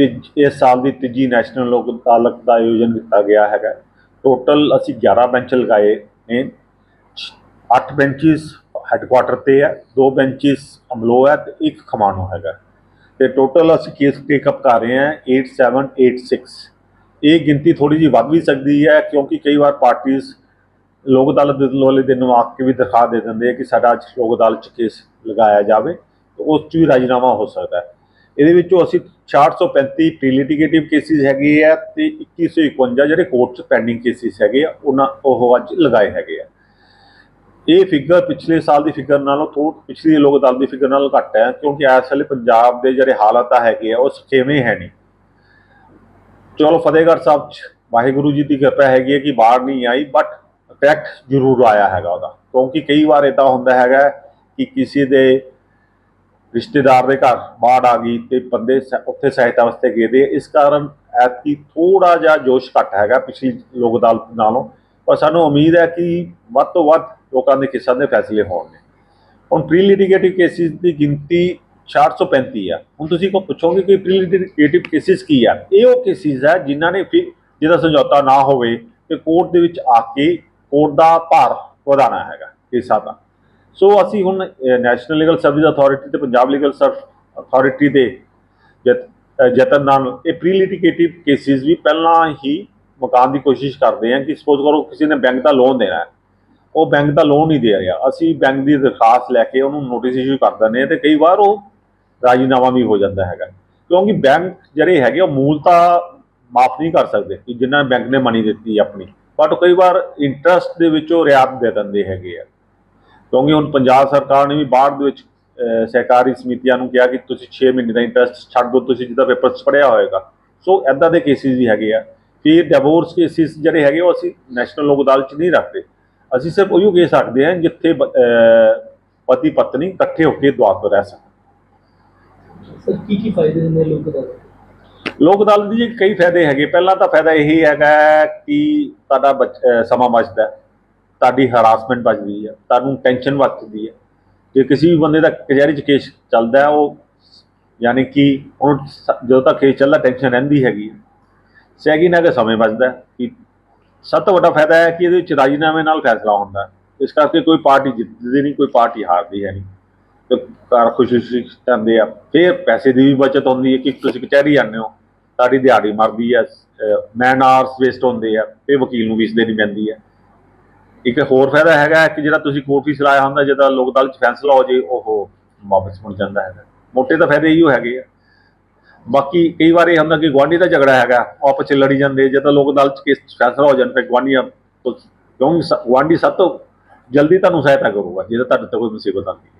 ਤੀਜ- ਇਸ ਸਾਲ ਦੀ ਤੀਜੀ ਨੈਸ਼ਨਲ ਲੋਕ ਅਦਾਲਤ ਦਾ ਆਯੋਜਨ ਕੀਤਾ ਗਿਆ ਹੈਗਾ। ਟੋਟਲ ਅਸੀਂ 11 ਬੈਂਚ ਲਗਾਏ ਨੇ। 8 ਬੈਂਚਸ ਹੈੱਡਕੁਆਟਰ ਤੇ ਹੈ, ਦੋ ਬੈਂਚਸ ਅਮਲੋ ਹੈ ਤੇ ਇੱਕ ਖਮਾਣੋ ਹੈਗਾ। ਤੇ ਟੋਟਲ ਅਸੀਂ ਕੇਸ ਟੇਕਅਪ ਕਰ ਰਹੇ ਹਾਂ 8786 ਇਹ ਗਿਣਤੀ ਥੋੜੀ ਜਿਹੀ ਵੱਧ ਵੀ ਸਕਦੀ ਹੈ ਕਿਉਂਕਿ ਕਈ ਵਾਰ ਪਾਰਟੀਆਂ ਲੋਕ ਅਦਾਲਤ ਦੇ ਵਾਲੇ ਦਿਨ ਨੂੰ ਆ ਕੇ ਵੀ ਦਿਖਾ ਦੇ ਦਿੰਦੇ ਆ ਕਿ ਸਾਡਾ ਅੱਜ ਲੋਕ ਅਦਾਲਤ 'ਚ ਕੇਸ ਲਗਾਇਆ ਜਾਵੇ। ਤੇ ਉਸ 'ਚ ਵੀ ਰਾਜੀਨਾਮਾ ਹੋ ਸਕਦਾ ਹੈ। ਇਹਦੇ ਵਿੱਚੋਂ ਅਸੀਂ 435 ਪ੍ਰੀਲਿਟੀਗੇਟਿਵ ਕੇਸਿਸ ਹੈਗੇ ਆ ਤੇ 2151 ਜਿਹੜੇ ਕੋਰਟ 'ਚ ਪੈਂਡਿੰਗ ਕੇਸਿਸ ਹੈਗੇ ਆ, ਉਹਨਾਂ ਉਹ ਅੱਜ ਲਗਾਏ ਹੈਗੇ ਆ। ਇਹ ਫਿਗਰ ਪਿਛਲੇ ਸਾਲ ਦੀ ਫਿਗਰ ਨਾਲੋਂ ਥੋੜੀ ਪਿਛਲੀ ਲੋਕ ਅਦਾਲਤ ਦੀ ਫਿਗਰ ਨਾਲੋਂ ਘੱਟ ਹੈ, ਕਿਉਂਕਿ ਇਸ ਵੇਲੇ ਪੰਜਾਬ ਦੇ ਜਿਹੜੇ ਹਾਲਾਤ ਹੈਗੇ ਆ, ਉਹ ਸਖੇਵੇਂ ਹੈ ਨਹੀਂ। ਚਲੋ ਫਤਿਹਗੜ੍ਹ ਸਾਹਿਬ ਚ ਵਾਹਿਗੁਰੂ ਜੀ ਦੀ ਕਿਰਪਾ ਹੈਗੀ ਹੈ ਕਿ ਬਾੜ ਨਹੀਂ ਆਈ ਬਟ ਇਫੈਕਟ ਜ਼ਰੂਰ ਆਇਆ ਹੈਗਾ ਉਹਦਾ, ਕਿਉਂਕਿ ਕਈ ਵਾਰ ਇਦਾਂ ਹੁੰਦਾ ਹੈਗਾ ਕਿ ਕਿਸੇ ਦੇ ਰਿਸ਼ਤੇਦਾਰ ਦੇ ਘਰ ਬਾੜ ਆ ਗਈ ਤੇ ਬੰਦੇ ਸ- ਉੱਥੇ ਸਹਾਇਤਾ ਵਾਸਤੇ ਗਏ ਦੇ ਇਸ ਕਾਰਨ ਐਤਕੀ ਥੋੜਾ ਜਿਹਾ ਜੋਸ਼ ਘੱਟ ਹੈਗਾ ਪਿਛਲੀ ਲੋਕ ਅਦਾਲਤ ਨਾਲੋਂ। ਪਰ ਸਾਨੂੰ ਉਮੀਦ ਹੈ ਕਿ ਵੱਧ ਤੋਂ ਵੱਧ ਲੋਕਾਂ ਦੇ ਕਿਸਾਂ ਦੇ ਫੈਸਲੇ ਹੋਣਗੇ। ਹੁਣ ਪ੍ਰੀ ਲਿਟੀਗੇਟਿਵ ਕੇਸਿਸ ਦੀ ਗਿਣਤੀ 435 ਆ। ਹੁਣ ਤੁਸੀਂ ਕੋ ਪੁੱਛੋਗੇ ਕਿ ਪ੍ਰੀ ਲਿਟੀਗੇਟਿਵ ਕੇਸਿਸ ਕੀ ਆ? ਇਹ ਉਹ ਕੇਸਿਸ ਆ ਜਿਨ੍ਹਾਂ ਨੇ ਫਿਰ ਜਿਹਦਾ ਸਮਝੌਤਾ ਨਾ ਹੋਵੇ ਤੇ ਕੋਰਟ ਦੇ ਵਿੱਚ ਆ ਕੇ ਕੋਰਟ ਦਾ ਭਾਰ ਵਧਾਉਣਾ ਹੈਗਾ ਕੇਸਾਂ ਦਾ। ਸੋ ਅਸੀਂ ਹੁਣ ਨੈਸ਼ਨਲ ਲੀਗਲ ਸਰਵਿਸ ਅਥਾਰਟੀ ਤੇ ਪੰਜਾਬ ਲੀਗਲ ਸਰਵਿਸ ਅਥਾਰਟੀ ਦੇ ਜਤ- ਯਤਨ ਨਾਲ ਇਹ ਪ੍ਰੀ ਲਿਟੀਗੇਟਿਵ ਕੇਸਿਸ ਵੀ ਪਹਿਲਾਂ ਹੀ ਮੁਕਾਉਣ ਦੀ ਕੋਸ਼ਿਸ਼ ਕਰਦੇ ਹਾਂ ਕਿ ਸਪੋਜ਼ ਕਰੋ ਕਿਸੇ ਨੇ ਬੈਂਕ ਦਾ ਲੋਨ ਦੇਣਾ ਹੈ। ਉਹ ਬੈਂਕ ਦਾ ਲੋਨ ਨਹੀਂ ਦੇ ਰਿਹਾ। ਅਸੀਂ ਬੈਂਕ ਦੀ ਦਰਖਾਸਤ ਲੈ ਕੇ ਉਹਨੂੰ ਨੋਟਿਸ ਇਸ਼ੂ ਕਰ ਦਿੰਦੇ ਹਾਂ ਤੇ ਕਈ ਵਾਰ ਉਹ ਰਾਜੀਨਾਮਾ ਵੀ ਹੋ ਜਾਂਦਾ ਹੈਗਾ। ਕਿਉਂਕਿ ਬੈਂਕ ਜਿਹੜੇ ਹੈਗੇ ਉਹ ਮੂਲਤਾ ਮਾਫ ਨਹੀਂ ਕਰ ਸਕਦੇ ਕਿ ਜਿੰਨਾ ਬੈਂਕ ਨੇ ਮਨੀ ਦਿੱਤੀ ਆਪਣੀ। ਬਟ ਕਈ ਵਾਰ ਇੰਟਰਸਟ ਦੇ ਵਿੱਚੋਂ ਰਿਆਤ ਦੇ ਦਿੰਦੇ ਹੈਗੇ ਆ। ਕਿਉਂਕਿ ਹੁਣ ਪੰਜਾਬ ਸਰਕਾਰ ਨੇ ਵੀ ਬਾਹਰ ਦੇ ਵਿੱਚ ਸਹਿਕਾਰੀ ਸਮਿਤੀਆਂ ਨੂੰ ਕਿਹਾ ਕਿ ਤੁਸੀਂ 6 ਮਹੀਨੇ ਦਾ ਇੰਟਰਸਟ ਛੱਡ ਦਿਓ ਤੁਸੀਂ ਜਿੱਦਾਂ ਪੇਪਰ ਪੜਿਆ ਹੋਏਗਾ। ਸੋ ਐਦਾਂ ਦੇ ਕੇਸਿਸ ਵੀ ਹੈਗੇ ਆ ਫਿਰ ਡਿਵੋਰਸ ਕੇਸਿਸ ਜਿਹੜੇ ਹੈਗੇ ਉਹ ਅਸੀਂ ਨੈਸ਼ਨਲ ਲੋਕ ਅਦਾਲਤ 'ਚ ਨਹੀਂ ਰੱਖਦੇ। ਅਸੀਂ ਸਿਰਫ ਉਹੀ ਕੇਸ ਰੱਖਦੇ ਹਾਂ ਜਿੱਥੇ ਪਤੀ ਪਤਨੀ ਇਕੱਠੇ ਹੋ ਕੇ ਦੁਆਰ ਤੋਂ ਰਹਿ ਸਕਣ। ਸਰ ਕੀ ਕੀ ਫਾਇਦੇ ਹੁੰਦੇ ਲੋਕ ਅਦਾਲਤ ਲੋਕ ਅਦਾਲਤ ਦੇ ਜੀ ਕਈ ਫਾਇਦੇ ਹੈਗੇ। ਪਹਿਲਾ ਤਾਂ ਫਾਇਦਾ ਇਹ ਹੈਗਾ ਕਿ ਤੁਹਾਡਾ ਸਮਾਂ ਬਚਦਾ ਹੈ, ਤੁਹਾਡੀ ਹਰਾਸਮੈਂਟ ਬਚਦੀ ਹੈ ਤੁਹਾਨੂੰ ਟੈਨਸ਼ਨ ਬਚਦੀ ਹੈ ਜੇ ਕਿਸੇ ਵੀ ਬੰਦੇ ਦਾ ਕਚਹਿਰੀ 'ਚ ਕੇਸ ਚੱਲਦਾ ਉਹ ਯਾਨੀ ਕਿ ਉਹਨੂੰ ਜਦੋਂ ਤੱਕ ਕੇਸ ਚੱਲਦਾ ਟੈਨਸ਼ਨ ਰਹਿੰਦੀ ਹੈਗੀ ਹੈ ਸੈਕਿੰਡ ਹੈਗਾ ਸਮੇਂ ਬਚਦਾ ਕਿ ਸਭ ਤੋਂ ਵੱਡਾ ਫਾਇਦਾ ਹੈ ਕਿ ਇਹਦੇ ਵਿੱਚ ਰਾਜੀਨਾਮੇ ਨਾਲ ਫੈਸਲਾ ਹੁੰਦਾ ਇਸ ਕਰਕੇ ਕੋਈ ਪਾਰਟੀ ਜਿੱਤਦੀ ਨਹੀਂ, ਕੋਈ ਪਾਰਟੀ ਹਾਰਦੀ ਹੈ ਨਹੀਂ। ਤੇ ਘਰ ਖੁਸ਼ੀ ਖੁਸ਼ੀ ਜਾਂਦੇ ਆ। ਫਿਰ ਪੈਸੇ ਦੀ ਵੀ ਬਚਤ ਹੁੰਦੀ ਹੈ ਕਿ ਤੁਸੀਂ ਕਚਹਿਰੀ ਜਾਂਦੇ ਹੋ, ਤੁਹਾਡੀ ਦਿਹਾੜੀ ਮਰਦੀ ਹੈ ਮੈਨ ਆਰਸ ਵੇਸਟ ਹੁੰਦੇ ਆ ਤੇ ਵਕੀਲ ਨੂੰ ਫੀਸ ਦੇਣੀ ਪੈਂਦੀ ਹੈ। ਇੱਕ ਹੋਰ ਫਾਇਦਾ ਹੈਗਾ ਕਿ ਜਿਹੜਾ ਤੁਸੀਂ ਕੋਰਟ ਫੀਸ ਲਾਇਆ ਹੁੰਦਾ ਜਦੋਂ ਲੋਕ ਅਦਾਲਤ 'ਚ ਫੈਸਲਾ ਹੋ ਜੇ ਉਹ ਵਾਪਸ ਮੁੜ ਜਾਂਦਾ ਹੈਗਾ। ਮੋਟੇ ਤਾਂ ਫਾਇਦੇ ਇਹੋ ਹੈਗੇ ਆ। ਬਾਕੀ ਕਈ ਵਾਰ ਇਹ ਹੁੰਦਾ ਕਿ ਗੁਆਂਢੀ ਦਾ ਝਗੜਾ ਹੈਗਾ, ਆਪਸ 'ਚ ਲੜੀ ਜਾਂਦੇ ਜਦੋਂ ਲੋਕ ਅਦਾਲਤ 'ਚ ਕੇਸ ਫੈਸਲਾ ਹੋ ਜਾਂਦਾ ਫਿਰ ਗੁਆਂਢੀਆਂ ਤੋਂ, ਕਿਉਂਕਿ ਸ- ਗੁਆਂਢੀ ਸਭ ਤੋਂ ਜਲਦੀ ਤੁਹਾਨੂੰ ਸਹਾਇਤਾ ਕਰੂਗਾ, ਜਿਹਦਾ ਤੁਹਾਡੇ ਤੇ ਕੋਈ ਮੁਸੀਬਤ ਆਉਂਦੀ ਹੈ